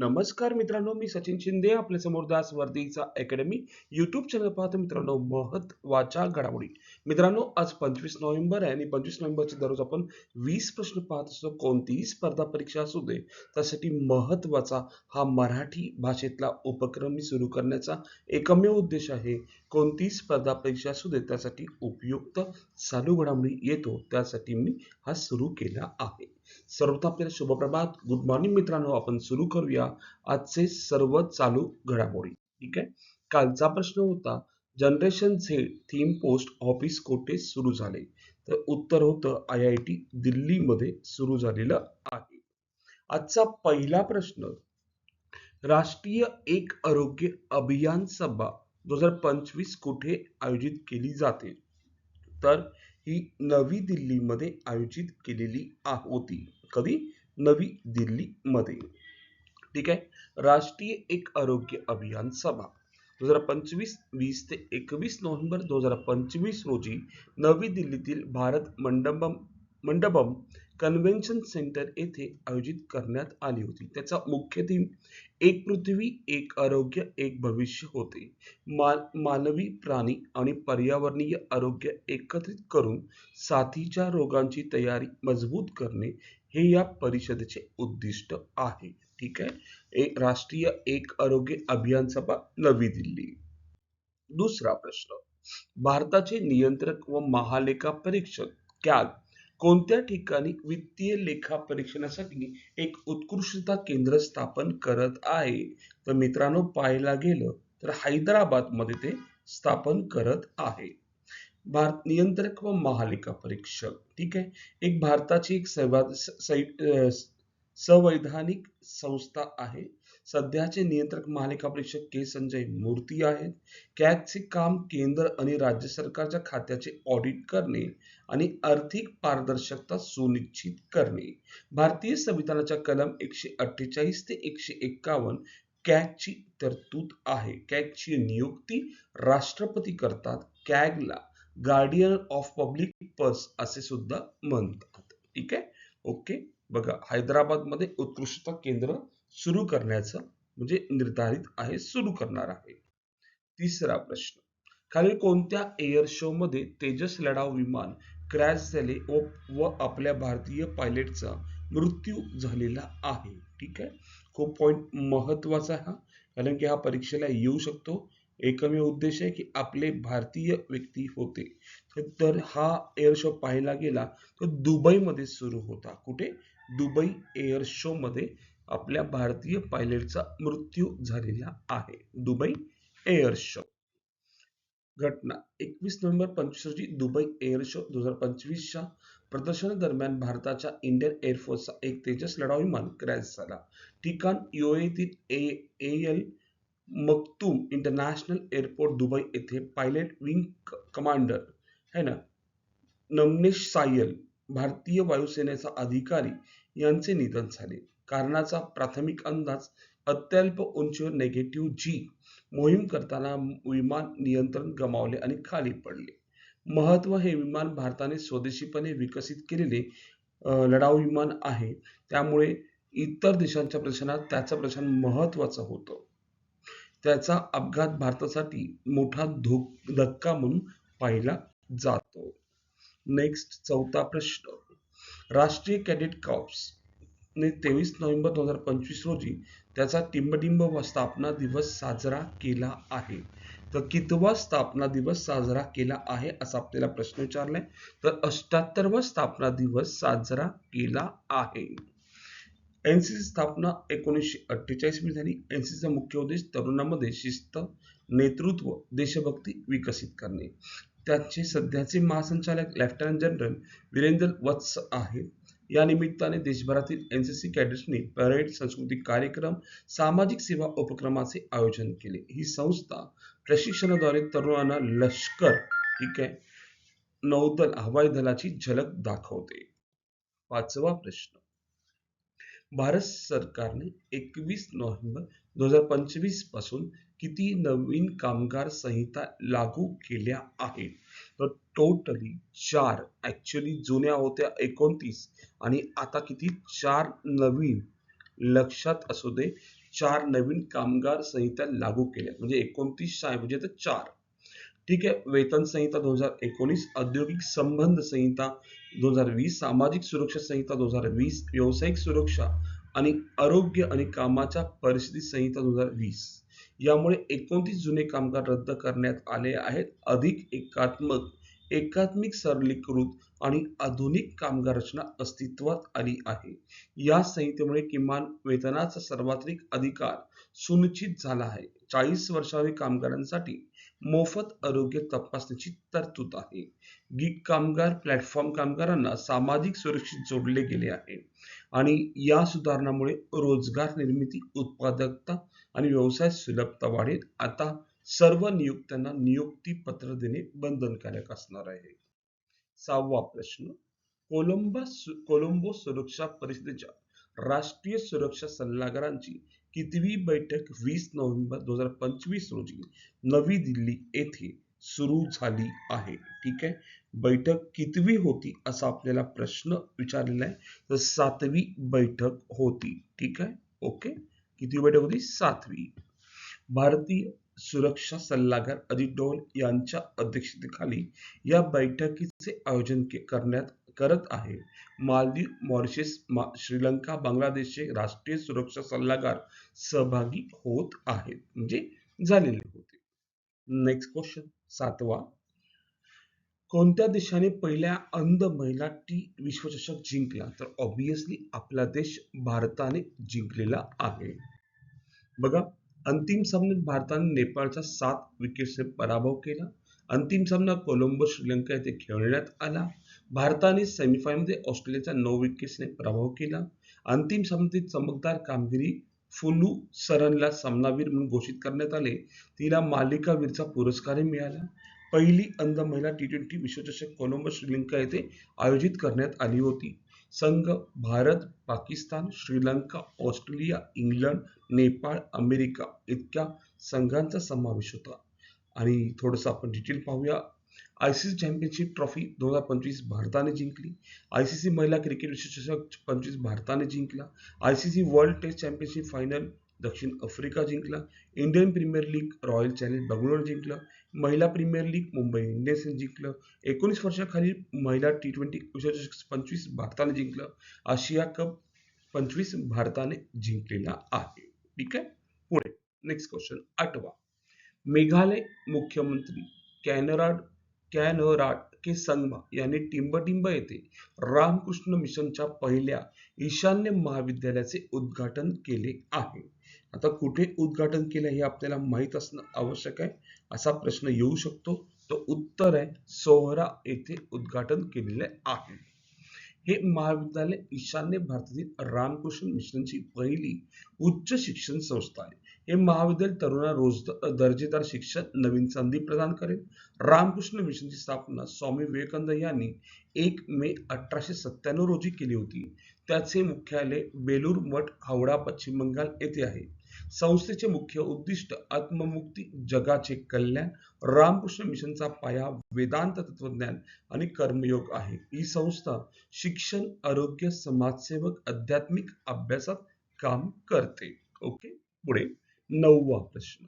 नमस्कार मित्रांनो मी सचिन शिंदे आपल्यासमोर दास वर्दीचा अकॅडमी युट्यूब चॅनल पाहतो मित्रांनो महत्त्वाच्या घडामोडी. मित्रांनो आज पंचवीस नोव्हेंबर आहे आणि पंचवीस नोव्हेंबरचे दररोज आपण वीस प्रश्न पाहत असतो कोणतीही स्पर्धा परीक्षा असू दे त्यासाठी महत्त्वाचा हा मराठी भाषेतला उपक्रम मी सुरू करण्याचा एकमेव उद्देश आहे. कोणतीही स्पर्धा परीक्षा असू दे त्यासाठी उपयुक्त चालू घडामोडी येतो त्यासाठी मी हा सुरू केला आहे. सर्वप्रथम आपल्याला शुभप्रभात. गुड मॉर्निंग मित्रांनो आपण सुरू करूया आजचे सर्व चालू घडामोडी. ठीक आहे? कालचा प्रश्न होता generation Z theme post office कोठे सुरू झाले? तर उत्तर होतं आय आय टी दिल्लीमध्ये सुरू झालेलं आहे. आजचा पहिला प्रश्न राष्ट्रीय एक आरोग्य अभियान सभा दोन हजार पंचवीस कुठे आयोजित केली जाते? तर ही नवी दिल्लीमध्ये आयोजित केलेली आ- होती. कधी? नवी दिल्लीमध्ये. ठीक आहे? राष्ट्रीय एक आरोग्य अभियान सभा. दोन हजार पंचवीस वीस ते एकवीस नोव्हेंबर दोन हजार पंचवीस रोजी नवी दिल्लीतील भारत मंडपम मंडपम कन्व्हेन्शन सेंटर येथे आयोजित करण्यात आली होती. त्याचा मुख्य थीम एक पृथ्वी एक आरोग्य एक भविष्य होते. मा मानवी प्राणी आणि पर्यावरणीय आरोग्य एकत्रित करून साथीच्या रोगांची तयारी मजबूत करणे हे या परिषदेचे उद्दिष्ट आहे. ठीक आहे? एक राष्ट्रीय एक आरोग्य अभियान सभा नवी दिल्ली. दुसरा प्रश्न. भारताचे नियंत्रक व महालेखा परीक्षक कॅग कोणत्या ठिकाणी वित्तीय लेखा परीक्षणासाठी एक उत्कृष्टता केंद्र स्थापन करत आहे? तर मित्रांनो पाहायला गेलं तर हैदराबादमध्ये ते स्थापन करत आहे. भारत नियंत्रक व महालेखा परीक्षक. ठीक आहे? एक भारताची एक सर्वात संवैधानिक संस्था आहे. सध्याचे नियंत्रक महालेखा परीक्षक के. संजय मूर्ती आहेत. कॅगचे काम केंद्र आणि राज्य सरकारच्या खात्याचे ऑडिट करणे आणि आर्थिक पारदर्शकता सुनिश्चित करणे. भारतीय संविधानाच्या कलम एकशे अठ्ठेचाळीस ते एकशे एक्कावन्न कॅगची तरतूद आहे. कॅगची नियुक्ती राष्ट्रपती करतात कॅगला गार्डियन ऑफ पब्लिक पर्स असे सुद्धा म्हणतात. ठीक आहे? ओके बघा हैदराबादमध्ये उत्कृष्टता केंद्र सुरू करण्याचं म्हणजे निर्धारित आहे सुरू करणार आहे. तिसरा प्रश्न. खालील कोणत्या एअर शो मध्ये तेजस लढाऊ विमान क्रॅश झाले व आपल्या भारतीय पायलटचा मृत्यू झालेला आहे? ठीक आहे? खूप पॉइंट महत्त्वाचा आहे हा. कारण की हा परीक्षेला येऊ शकतो. एकमेव उद्देश आहे की आपले भारतीय व्यक्ती होते. तर- तर हा एअर शो पाहायला गेला तर दुबईमध्ये सुरू होता. कुठे? दुबई एअर शो मध्ये आपल्या भारतीय पायलटचा मृत्यू झालेला आहे. Dubai air show. घटना एकवीस नोव्हेंबर पंचवीस रोजी दुबई एअर शो दोन हजार पंचवीसच्या प्रदर्शनादरम्यान भारताच्या इंडियन एअरफोर्सचा एक तेजस लढाऊ विमान क्रॅश झाला. ठिकाण युएतील A L Maktoum international airport Dubai येथे पायलट विंग कमांडर है ना? नमनेश सायल भारतीय वायुसेनेचा अधिकारी यांचे निधन झाले. कारणाचा प्राथमिक अंदाज अत्यल्प उंचीवर नेगेटिव्ह जी मोहीम करताना विमान नियंत्रण गमावले आणि खाली पडले. महत्त्व हे विमान भारताने स्वदेशीपणे विकसित केलेले लढाऊ विमान आहे. त्यामुळे इतर देशांच्या प्रश्नात त्याचं प्रश्न महत्वाचं होतं. त्याचा अपघात भारतासाठी मोठा धोक धक्का म्हणून पाहिला जातो. नेक्स्ट चौथा प्रश्न. राष्ट्रीय कॅडेट कॉप्स ने तेवीस नोव्हेंबर दोन हजार पंचवीस रोजी त्याचा टिंबटिंब व स्थापना दिवस साजरा केला आहे. तर कितवा स्थापना दिवस साजरा केला आहे असा आपल्याला प्रश्न विचारलाय. तर अष्ट्याहत्तरवा स्थापना दिवस साजरा केला आहे. एनसीसी स्थापना एकोणीसशे अठ्ठेचाळीसमध्ये झाली. एनसीसीचा मुख्य उद्देश तरुणांमध्ये शिस्त नेतृत्व देशभक्ती विकसित करणे. त्याचे सध्याचे महासंचालक लेफ्टनंट जनरल वीरेंद्र वत्स आहेत या निमित्ताने देशभरातील एन सी सी कॅडेट्सनी परेड सांस्कृतिक कार्यक्रम सामाजिक सेवा उपक्रमाचे आयोजन केले. ही संस्था प्रशिक्षणाद्वारे तरुणांना लष्कर ठीक आहे नौदल हवाई दलाची झलक दाखवते. पाचवा प्रश्न. भारत सरकारने एकवीस नोव्हेंबर दोन हजार पंचवीसपासून किती नवीन कामगार संहिता लागू केल्या आहेत? तर टोटली चार ऍक्च्युली जुन्या होत्या एकोणतीस आणि आता किती? चार नवीन. लक्षात असू दे चार नवीन कामगार संहिता लागू केल्या. म्हणजे एकोणतीस म्हणजे तर चार. ठीक आहे. वेतन संहिता दोन हजार एकोणीस औद्योगिक संबंध संहिता दोन हजार वीस सामाजिक सुरक्षा संहिता दोन हजार वीस व्यावसायिक सुरक्षा आणि आरोग्य आणि कामाच्या परिस्थिती संहिता दोन हजार वीस. यामुळे एकोणतीस जुने कामगार रद्द करण्यात आले आहेत. अधिक एकात्मक एकात्मिक सरलीकृत आणि आधुनिक कामगार रचना अस्तित्वात आली आहे. या संहितेमुळे किमान वेतनाचा सर्वाधिक अधिकार सुनिश्चित झाला आहे. चाळीस वर्षावरील कामगारांसाठी मोफत आरोग्य तपासणीची तरतूद आहे. गिग कामगार प्लॅटफॉर्म कामगारांना सामाजिक सुरक्षित जोडले गेले आहे. आणि या सुधारणामुळे रोजगार निर्मिती उत्पादकता आणि व्यवसाय सुलभता वाढेल. आता सर्व नियुक्त्यांना नियुक्ती पत्र देणे बंधनकारक असणार आहे. सहावा प्रश्न. कोलंबस कोलंबो सुरक्षा परिषदेच्या राष्ट्रीय सुरक्षा सल्लागारांची कितवी बैठक वीस नोव्हेंबर दोन हजार पंचवीस रोजी नवी दिल्ली येथे सुरू झाली आहे. ठीक आहे? बैठक कितवी होती असा आपल्याला प्रश्न विचारलेला आहे. तर सातवी बैठक होती. ठीक आहे? ओके? किती बैठक होती? सातवी. भारतीय सुरक्षा सल्लागार अजित डोल यांच्या अध्यक्षतेखाली या बैठकीचे आयोजन करण्यात करत आहे. मालदीव मॉरिशस श्रीलंका बांगलादेशचे राष्ट्रीय सुरक्षा सल्लागार सहभागी होत आहेत. म्हणजे झालेले होते. नेक्स्ट क्वेश्चन सातवा. कोणत्या देशाने पहिल्या अंध महिला टी विश्वचषक जिंकला? तर ऑब्विसली आपला देश भारताने जिंकलेला आहे. बघा अंतिम सामन्यात भारताने नेपाळचा सात विकेट्सने पराभव केला. अंतिम सामना कोलंबो श्रीलंका येथे खेळण्यात आला. भारताने सेमीफायनलमध्ये ऑस्ट्रेलियाचा नऊ विकेट्सने पराभव केला. अंतिम सामन्यातील चमकदार कामगिरी फुलू सरनला सामनावीर म्हणून घोषित करण्यात आले. तिला मालिकावीरचा पुरस्कारही मिळाला. पहिली अंध महिला टी ट्वेंटी विश्वचषक कोलंबो श्रीलंका येथे आयोजित करण्यात आली होती. संघ Bharat Pakistan Sri Lanka Australia England Nepal America इतक्या संघांचा समावेश होता. आणि थोडंसं आपण डिटेल पाहूया. I C C championship trophy दोन हजार पंचवीस भारताने जिंकली. आय सी सी महिला क्रिकेट विश्वचषक पंचवीस भारताने जिंकला. I C C world test championship final दक्षिण आफ्रिका जिंकला. Indian premier league royal challenge Bengaluru जिंकलं. महिला प्रीमियर लीग मुंबई इंडियन्सने जिंकलं. एकोणीस वर्षाखाली महिला टी ट्वेंटी विश्वचषक पंचवीस भारताने जिंकलं. आशिया कप पंचवीस भारताने जिंकलेला आहे. ठीक आहे? पुढे नेक्स्ट क्वेश्चन आठवा. मेघालय मुख्यमंत्री कॅनराड कॅनराड के संगमा यांनी टिंबटिंब येथे रामकृष्ण मिशनच्या पहिल्या ईशान्य महाविद्यालयाचे उद्घाटन केले आहे. आता कुठे उद्घाटन केलं हे आपल्याला माहीत असणं आवश्यक आहे? असा प्रश्न येऊ शकतो. तो उत्तर आहे सोहरा येथे उद्घाटन केलेले आहे. हे महाविद्यालय ईशान्य भारतातील रामकृष्ण मिशनची पहिली उच्च शिक्षण संस्था आहे. हे महाविद्यालय तरुणांना रोज दर्जेदार शिक्षण नवीन संधी प्रदान करेल. रामकृष्ण मिशनची स्थापना स्वामी विवेकानंद यांनी एक मे अठराशे सत्त्याण्णव रोजी केली होती. त्याचे मुख्यालय बेलूर मठ हावडा पश्चिम बंगाल येथे आहे. संस्थेचे मुख्य उद्दिष्ट आत्ममुक्ती जगाचे कल्याण रामकृष्ण मिशनचा पाया वेदांत तत्वज्ञान आणि कर्मयोग आहे. ही संस्था शिक्षण आरोग्य समाजसेवक आध्यात्मिक अभ्यासात काम करते. ओके? पुढे. नववा प्रश्न.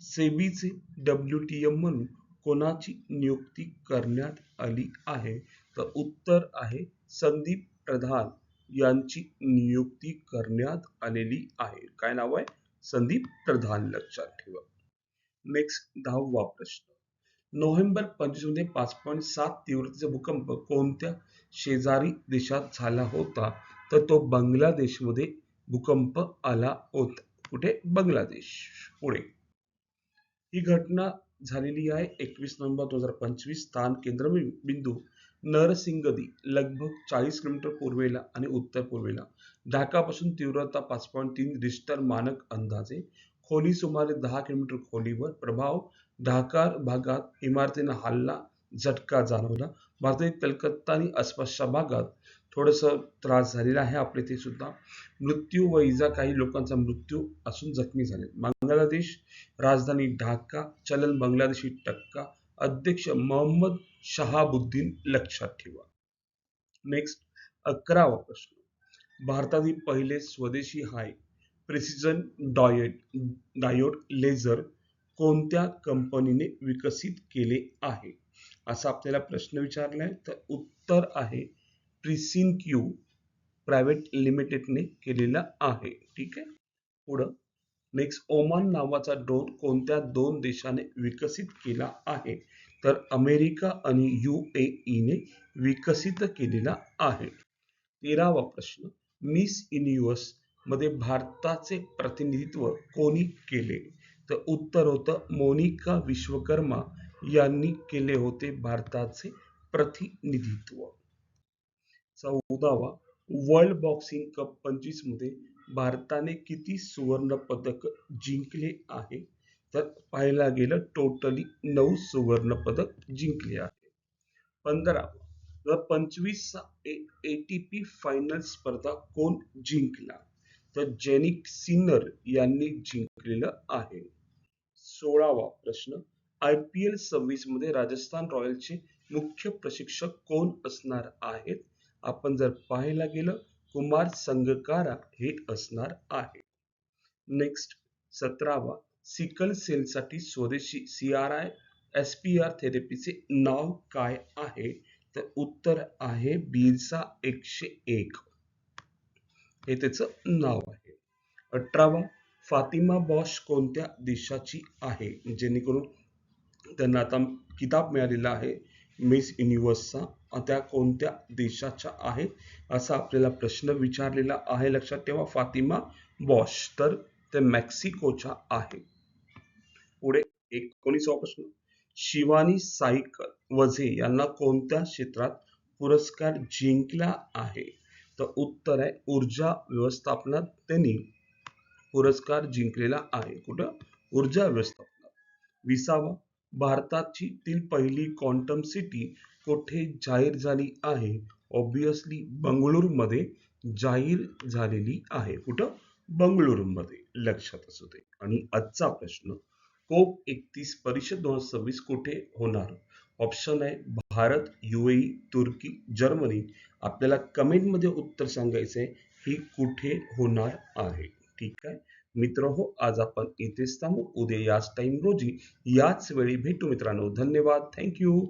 सेबीचे डब्ल्यू टी एम म्हणून कोणाची नियुक्ती करण्यात आली आहे? तर उत्तर आहे संदीप प्रधान यांची नियुक्ती करण्यात आलेली आहे. काय नाव आहे? संदीप प्रधान लक्षात ठेवा. नेक्स्ट दहावा प्रश्न. नोव्हेंबर पंचवीसमध्ये पाच पॉईंट सात तीव्रतेचा भूकंप कोणत्या शेजारी देशात झाला होता? तर तो बांगलादेशमध्ये भूकंप आला होता. कुठे? बांगलादेश. पुढे. ही घटना झालेली आहे एकवीस नोव्हेंबर दोन हजार पंचवीस स्थान केंद्र बिंदू नरसिंगदी लगभग चाळीस किलोमीटर पूर्वेला आणि उत्तर पूर्वेला. ढाकापासून तीव्रता पाच पॉईंट तीन रिस्टर मानक अंदाजे. खोली सुमारे दहा किलोमीटर खोलीवर प्रभाव. ढाका भागात इमारतींना हल्ला झटका जाणवला. भारतातील कलकत्ता आणि आसपासच्या भागात थोडस त्रास झालेला आहे आपले ते सुद्धा. मृत्यू व इजा काही लोकांचा मृत्यू असून जखमी झाले बांगलादेश राजधानी ढाका चलन बांगलादेशी टक्का. अध्यक्ष मोहम्मद शहाबुद्दीन लक्षात ठेवा. नेक्स्ट अकरावा प्रश्न. भारतातील पहिले स्वदेशी high precision diode diode laser कोणत्या कंपनीने विकसित केले आहे? असा आपल्याला प्रश्न विचारलाय. तर उत्तर आहे प्रिसिन क्यू प्रायव्हेट लिमिटेडने केलेला आहे. ठीक आहे? पुढं. नेक्स्ट ओमान नावाचा ड्रोन कोणत्या दोन देशाने विकसित केला आहे? तर अमेरिका आणि यू ए ईने विकसित केलेला आहे. तेरावा प्रश्न. मिस युनिव्हर्समध्ये भारताचे प्रतिनिधित्व कोणी केले? तर उत्तर होतं मोनिका विश्वकर्मा यांनी केले होते भारताचे प्रतिनिधित्व. चौदावा वर्ल्ड बॉक्सिंग कप पंचवीसमध्ये भारताने किती सुवर्ण पदक जिंकले आहे? तर पाहायला गेलं टोटली नऊ सुवर्ण पदक जिंकले आहे. पंधरा व पंचवीस एटीपी फायनल स्पर्धा कोण जिंकला? तर जेनिक सिन्नर यांनी जिंकलेलं आहे. सोळावा प्रश्न आय पी एल सव्वीसमध्ये राजस्थान रॉयल्सचे मुख्य प्रशिक्षक कोण असणार आहेत? आपण जर पाहायला गेलं कुमार संगकारा हे असणार आहे नेक्स्ट सतरावा सिकल सेलसाठी स्वदेशी C R I S P R थेरपीचे नाव काय आहे? तर उत्तर आहे बिरसा एकशे एक. हे त्याचं नाव आहे. अठरावा फातिमा बॉश कोणत्या देशाची आहे? जेणेकरून त्यांना आता किताब मिळालेला आहे. मिस युनिव्हर्सचा त्या कोणत्या देशाच्या आहेत? असा आपल्याला प्रश्न विचारलेला आहे लक्षात ठेवा. फातिमा बॉश तर ते मेक्सिकोच्या आहे पुढे एकोणीसवा प्रश्न शिवानी सायकल वझे यांना कोणत्या क्षेत्रात पुरस्कार जिंकला आहे? तर उत्तर आहे ऊर्जा व्यवस्थापनात त्यांनी पुरस्कार जिंकलेला आहे. कुठं? ऊर्जा व्यवस्थापनात. विसावा भारताची ती पहिली क्वांटम सिटी कुठे जाहीर झाली आहे? ऑब्विसली बंगळुरूमध्ये जाहीर झालेली आहे. कुठं? बंगळुरूमध्ये. लक्षात असू दे. आणि आजचा प्रश्न कोप एकतीस परिषद दोन हजार सव्वीस कुठे होणार? ऑप्शन आहे भारत युएई तुर्की जर्मनी. आपल्याला कमेंटमध्ये उत्तर सांगायचं आहे ही कुठे होणार आहे? ठीक आहे? मित्र हो आज आपण इथेच थांबू उद्या याच टाइम रोजी याच वेळी भेटू मित्रांनो. धन्यवाद. थँक्यू